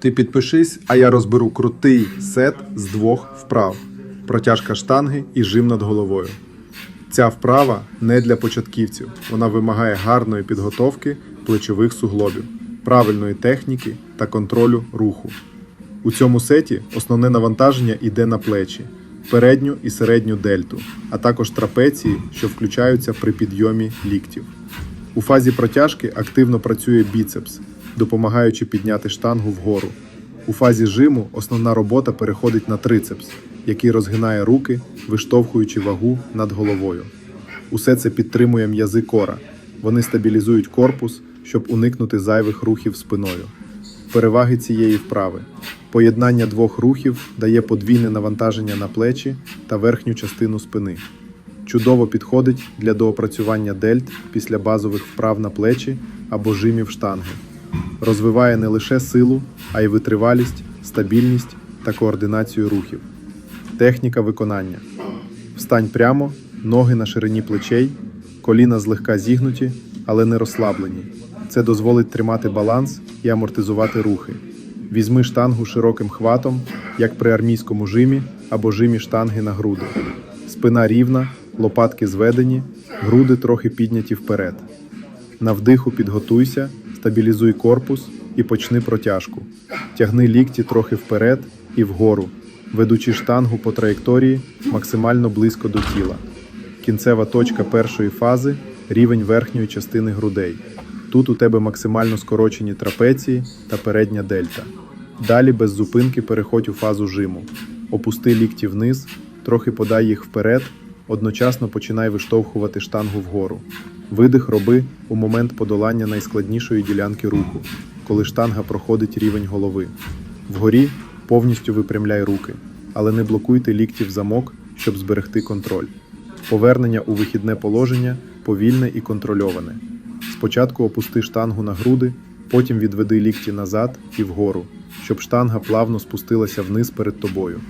Ти підпишись, а я розберу крутий сет з двох вправ: протяжка штанги і жим над головою. Ця вправа не для початківців. Вона вимагає гарної підготовки плечових суглобів, правильної техніки та контролю руху. У цьому сеті основне навантаження йде на плечі, передню і середню дельту, а також трапеції, що включаються при підйомі ліктів. У фазі протяжки активно працює біцепс, допомагаючи підняти штангу вгору. У фазі жиму основна робота переходить на трицепс, який розгинає руки, виштовхуючи вагу над головою. Усе це підтримує м'язи кора. Вони стабілізують корпус, щоб уникнути зайвих рухів спиною. Переваги цієї вправи. Поєднання двох рухів дає подвійне навантаження на плечі та верхню частину спини. Чудово підходить для доопрацювання дельт після базових вправ на плечі або жимів штанги. Розвиває не лише силу, а й витривалість, стабільність та координацію рухів. Техніка виконання. Встань прямо, ноги на ширині плечей, коліна злегка зігнуті, але не розслаблені. Це дозволить тримати баланс і амортизувати рухи. Візьми штангу широким хватом, як при армійському жимі або жимі штанги на груди. Спина рівна, лопатки зведені, груди трохи підняті вперед. На вдиху підготуйся, стабілізуй корпус і почни протяжку. Тягни лікті трохи вперед і вгору, ведучи штангу по траєкторії максимально близько до тіла. Кінцева точка першої фази рівень верхньої частини грудей. Тут у тебе максимально скорочені трапеції та передня дельта. Далі без зупинки переходь у фазу жиму. Опусти лікті вниз, трохи подай їх вперед, одночасно починай виштовхувати штангу вгору. Видих роби у момент подолання найскладнішої ділянки руху, коли штанга проходить рівень голови. Вгорі повністю випрямляй руки, але не блокуйте лікті в замок, щоб зберегти контроль. Повернення у вихідне положення повільне і контрольоване. Спочатку опусти штангу на груди, потім відведи лікті назад і вгору, щоб штанга плавно спустилася вниз перед тобою.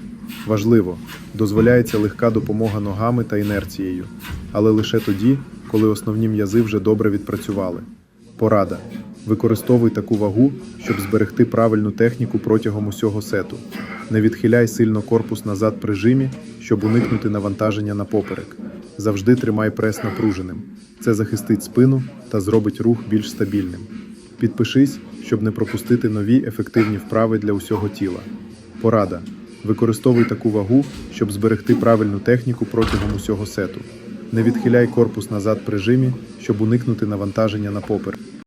Важливо, дозволяється легка допомога ногами та інерцією, але лише тоді, коли основні м'язи вже добре відпрацювали. Порада. Використовуй таку вагу, щоб зберегти правильну техніку протягом усього сету. Не відхиляй сильно корпус назад при жимі, щоб уникнути навантаження на поперек. Завжди тримай прес напруженим. Це захистить спину та зробить рух більш стабільним. Підпишись, щоб не пропустити нові ефективні вправи для усього тіла. Порада. Використовуй таку вагу, щоб зберегти правильну техніку протягом усього сету. Не відхиляй корпус назад при жимі, щоб уникнути навантаження на поперек.